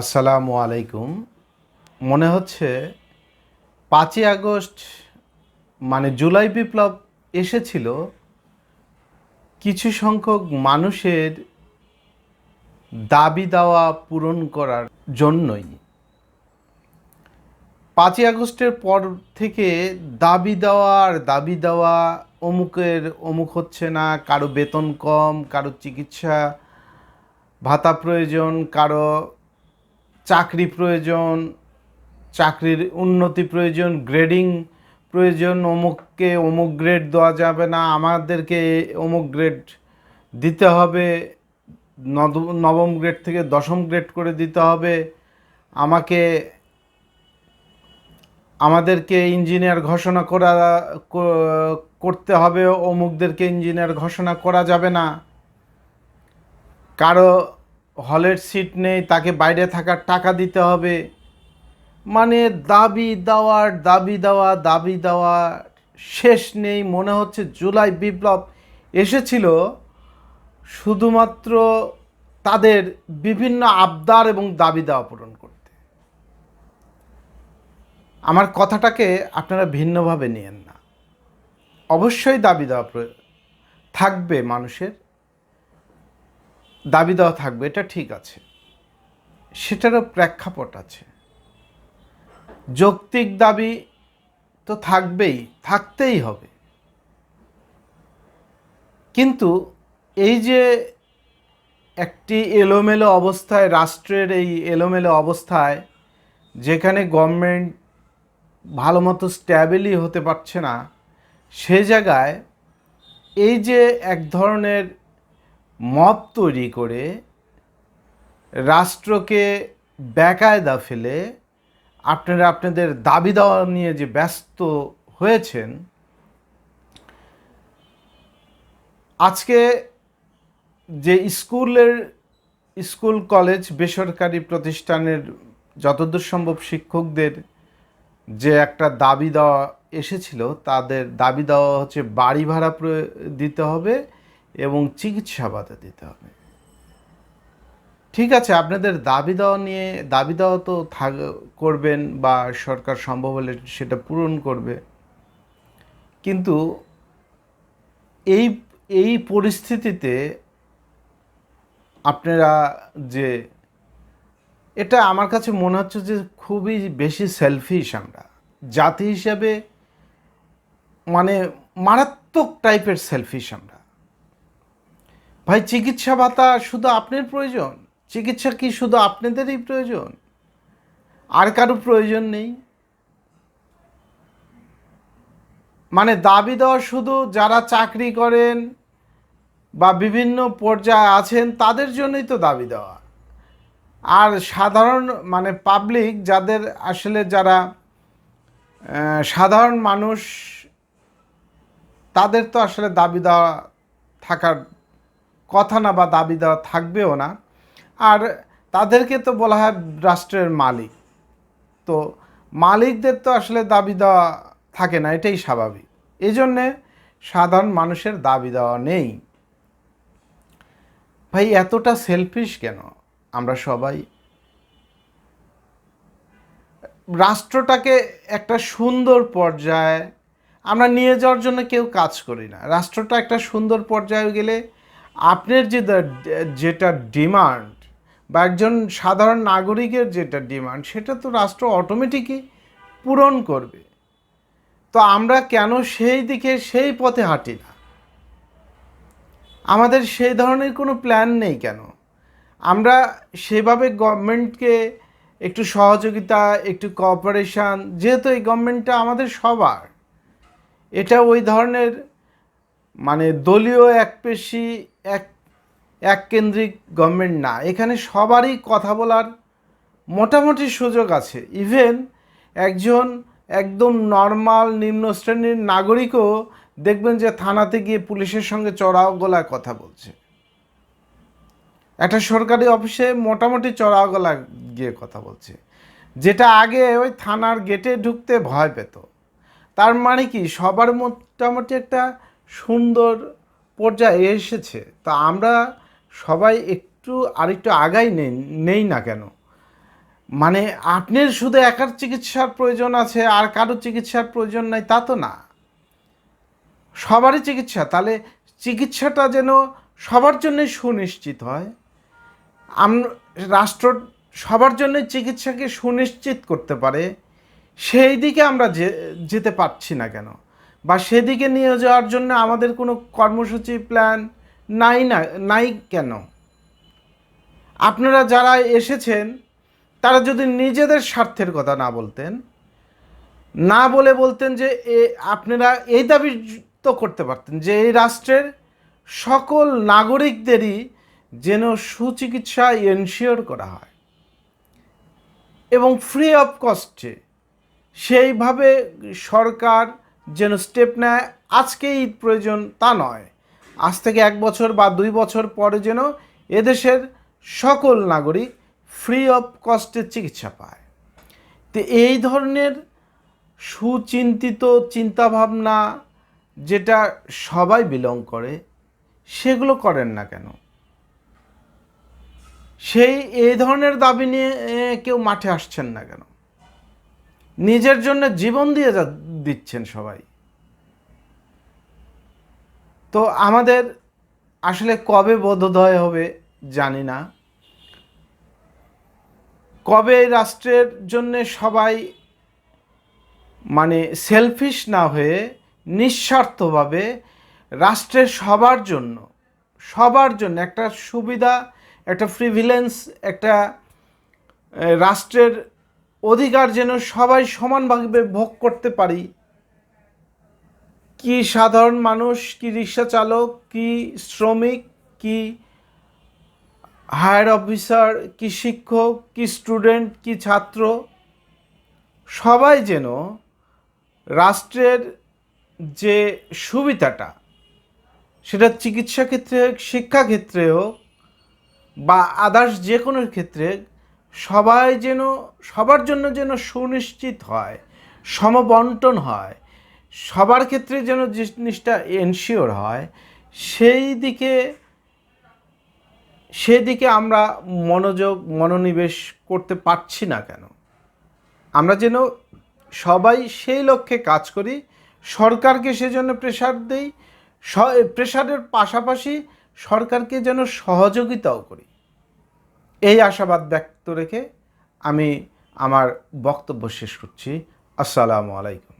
আসসালামু আলাইকুম। মনে হচ্ছে পাঁচই আগস্ট মানে জুলাই বিপ্লব এসেছিল। কিছু সংখ্যক মানুষের দাবি দাওয়া পূরণ করার জন্যই। পাঁচই আগস্টের পর থেকে দাবি দেওয়া আর দাবি দেওয়া অমুকের অমুক হচ্ছে না, কারও বেতন কম, কারও চিকিৎসা ভাতা প্রয়োজন, কারও চাকরি প্রয়োজন, চাকরির উন্নতি প্রয়োজন গ্রেডিং প্রয়োজন, অমুককে অমুক গ্রেড দেওয়া যাবে না, আমাদেরকে অমুক গ্রেড দিতে হবে নবম গ্রেড থেকে দশম গ্রেড করে দিতে হবে, আমাকে, আমাদেরকে ইঞ্জিনিয়ার ঘোষণা করা করতে হবে, অমুকদেরকে ইঞ্জিনিয়ার ঘোষণা করা যাবে না। কারও হলের সিট নেই, তাকে বাইরে থাকার টাকা দিতে হবে। মানে দাবি দেওয়ার, দাবি দেওয়া দাবি দেওয়া শেষ নেই। মনে হচ্ছে জুলাই বিপ্লব এসেছিল শুধুমাত্র তাদের বিভিন্ন আবদার এবং দাবি দেওয়া পূরণ করতে। আমার কথাটাকে আপনারা ভিন্নভাবে নিয়েন না। অবশ্যই দাবি দেওয়া থাকবে মানুষের। দাবি দেওয়া থাকবে, এটা ঠিক আছে। সেটারও প্রেক্ষাপট আছে। যৌক্তিক দাবি তো থাকবেই, থাকতেই হবে। কিন্তু এই যে একটি এলোমেলো অবস্থায়, রাষ্ট্রের এই এলোমেলো অবস্থায়, যেখানে গভর্নমেন্ট ভালো মতো স্ট্যাবেলই হতে পারছে না, সে জায়গায় এই যে এক ধরনের মব তৈরি করে রাষ্ট্রকে বেকায়দা ফেলে আপনারা আপনাদের দাবি দেওয়া নিয়ে যে ব্যস্ত হয়েছেন, আজকে যে স্কুলের, স্কুল কলেজ বেসরকারি প্রতিষ্ঠানের যতদূর সম্ভব শিক্ষকদের যে একটা দাবি দেওয়া এসেছিল, তাদের দাবি দেওয়া হচ্ছে বাড়ি ভাড়া দিতে হবে। এবং চিকিৎসা ভাতা দিতে হবে। ঠিক আছে, আপনাদের দাবি দেওয়া নিয়ে, দাবি দেওয়া তো থাক, করবেন বা সরকার সম্ভব হলে সেটা পূরণ করবে। কিন্তু এই এই পরিস্থিতিতে আপনারা যে, এটা আমার কাছে মনে হচ্ছে যে খুবই বেশি সেলফিশ আমরা। জাতি হিসাবে মানে মারাত্মক টাইপের সেলফিশ আমরা। ভাই, চিকিৎসা ভাতা শুধু আপনার প্রয়োজন। চিকিৎসা কি শুধু আপনাদেরই প্রয়োজন? আর কারও প্রয়োজন নেই? মানে দাবি দেওয়া শুধু যারা চাকরি করেন বা বিভিন্ন পর্যায়ে আছেন, তাদের জন্যই তো দাবি দেওয়া। আর সাধারণ মানে পাবলিক যাদের আসলে যারা সাধারণ মানুষ, তাদের তো আসলে দাবি দেওয়া থাকার কথা না বা দাবি দেওয়া থাকবেও না। আর তাদেরকে তো বলা হয় রাষ্ট্রের মালিক। তো মালিকদের তো আসলে দাবি দেওয়া থাকে না, এটাই স্বাভাবিক। এই জন্যে সাধারণ মানুষের দাবি দেওয়া নেই। ভাই, এতটা সেলফিশ কেন? আমরা সবাই রাষ্ট্রটাকে একটা সুন্দর পর্যায়ে আমরা নিয়ে যাওয়ার জন্য কেউ কাজ করি না। রাষ্ট্রটা একটা সুন্দর পর্যায়ে গেলে আপনার যে যেটা ডিমান্ড বা একজন সাধারণ নাগরিকের যেটা ডিমান্ড সেটা তো রাষ্ট্র অটোমেটিকই পূরণ করবে। তো আমরা কেন সেই দিকে, সেই পথে হাঁটি না? আমাদের সেই ধরনের কোনো প্ল্যান নেই কেন? আমরা সেভাবে গভর্নমেন্টকে একটু সহযোগিতা, একটু কোঅপারেশান যেহেতু এই গভর্নমেন্টটা আমাদের সবার, এটা ওই ধরনের মানে দলীয় একপেশি এক এক কেন্দ্রিক গভর্নমেন্ট না। এখানে সবারই কথা বলার মোটামুটি সুযোগ আছে। ইভেন একজন একদম নর্মাল নিম্ন শ্রেণির নাগরিকও দেখবেন যে থানাতে গিয়ে পুলিশের সঙ্গে চড়াও গলায় কথা বলছে। একটা সরকারি অফিসে মোটামুটি চড়াও গলা গিয়ে কথা বলছে। যেটা আগে ওই থানার গেটে ঢুকতে ভয় পেত। তার মানে কি? সবার মোটামুটি একটা সুন্দর পর্যায়ে এসেছে, তা আমরা সবাই একটু আরেকটু আগাই নেই নেই না কেন? মানে আপনার শুধু একার চিকিৎসার প্রয়োজন আছে, আর কারও চিকিৎসার প্রয়োজন নাই, তা তো না। সবারই চিকিৎসা, তাহলে চিকিৎসাটা যেন সবার জন্যই সুনিশ্চিত হয়। আম, রাষ্ট্র সবার জন্য চিকিৎসাকে সুনিশ্চিত করতে পারে, সেই দিকে আমরা যেতে পারছি না কেন? বা সেদিকে নিয়ে যাওয়ার জন্য আমাদের কোনো কর্মসূচি প্ল্যান নাই না, নাই কেন? আপনারা যারা এসেছেন, তারা যদি নিজেদের স্বার্থের কথা না বলতেন, না বলে বলতেন যে এ, আপনারা এই দাবি তো করতে পারতেন যে এই রাষ্ট্রের সকল নাগরিকদেরই যেন সুচিকিৎসা এনশিওর করা হয় এবং ফ্রি অফ কস্টে সেইভাবে সরকার যেন স্টেপ নেয়, আজকেই প্রয়োজন তা নয়। আজ থেকে এক বছর বা দুই বছর পরে যেন এদেশের সকল নাগরিক ফ্রি অফ কস্টের চিকিৎসা পায়। তো এই ধরনের সুচিন্তিত চিন্তাভাবনা যেটা সবাই বিলং করে, সেগুলো করেন না কেন? সেই, এই ধরনের দাবি নিয়ে কেউ মাঠে আসছেন না কেন? নিজের জন্য জীবন দিয়ে যা দিচ্ছেন সবাই। তো আমাদের আসলে কবে বোধোদয় হবে জানি না। কবে রাষ্ট্রের জন্য সবাই মানে সেলফিশ না হয়ে নিঃস্বার্থভাবে রাষ্ট্রের সবার জন্য সবার জন্য একটা সুবিধা, একটা প্রিভিলেন্স একটা রাষ্ট্রের অধিকার যেন সবাই সমানভাবে ভোগ করতে পারি। কি সাধারণ মানুষ, কি রিক্সা চালক, কি শ্রমিক, কি হায়ার অফিসার, কি শিক্ষক, কি স্টুডেন্ট, কি ছাত্র, সবাই যেন রাষ্ট্রের যে সুবিধাটা, সেটা চিকিৎসা ক্ষেত্রে হোক, শিক্ষা ক্ষেত্রে হোক, বা আদার্স যে কোনো ক্ষেত্রে সবাই যেন, সবার জন্য যেন সুনিশ্চিত হয়, সমবন্টন হয়, সবার ক্ষেত্রে যেন জিনিসটা এনশিওর হয়, সেই দিকে সেদিকে আমরা মনোযোগ, মনোনিবেশ করতে পারছি না কেন? আমরা যেন সবাই সেই লক্ষ্যে কাজ করি, সরকারকে সেজন্য প্রেশার দেই প্রেশারের পাশাপাশি সরকারকে যেন সহযোগিতাও করি। এই আশাবাদ ব্যক্ত রেখে আমি আমার বক্তব্য শেষ করছি। আসসালামু আলাইকুম।